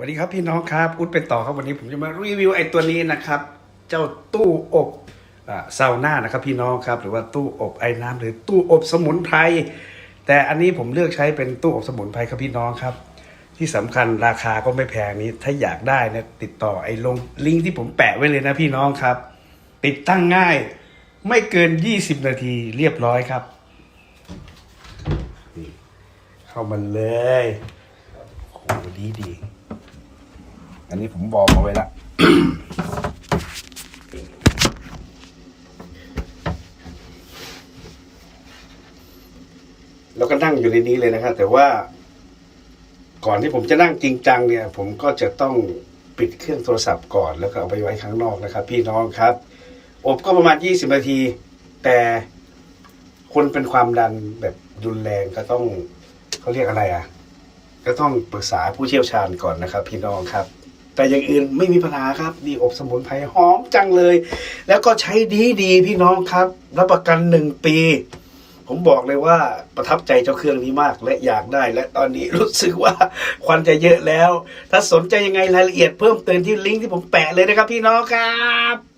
สวัสดีครับพี่น้องครับอุดเป็นต่อครับวันนี้ผมจะมารีวิวไอ้ตัวนี้นะครับ เจ้าตู้อบอ่าซาวน่านะครับพี่น้องครับ หรือว่าตู้อบไอ้น้ำหรือตู้อบสมุนไพรแต่อันนี้ผมเลือกใช้เป็นตู้อบสมุนไพรครับพี่น้องครับ ที่สำคัญราคาก็ไม่แพงนี้ถ้าอยากได้เนะติดต่อไอ้ลงลิงก์ที่ผมแปะไว้เลยนะพี่น้องครับ ติดตั้งง่าย ไม่เกิน 20 นาทีเรียบร้อยครับนี่เข้ามาเลยโอ้โหดีดี อันนี้ผมบอกมาไว้ละแล้วก็นั่งอยู่ในนี้เลยนะครับแต่ว่า ก่อนที่ผมจะนั่งจริงจังเนี่ย ผมก็จะต้องปิดเครื่องโทรศัพท์ก่อนแล้วก็เอาไปไว้ข้างนอกนะครับ พี่น้องครับ อบก็ประมาณ 20 นาที แต่คนเป็นความดันแบบรุนแรงก็ต้องเขาเรียกอะไรอะ ก็ต้องปรึกษาผู้เชี่ยวชาญก่อนนะครับ พี่น้องครับ แต่อย่างอื่นไม่มีปัญหาครับนี่อบสมุนไพรหอมจังเลย แล้วก็ใช้ดีดีพี่น้องครับ รับประกันหนึ่งปี ผมบอกเลยว่าประทับใจเจ้าเครื่องนี้มากและอยากได้ และตอนนี้รู้สึกว่าควันจะเยอะแล้ว ถ้าสนใจยังไงรายละเอียดเพิ่มเติมที่ลิงก์ที่ผมแปะเลยนะครับพี่น้องครับ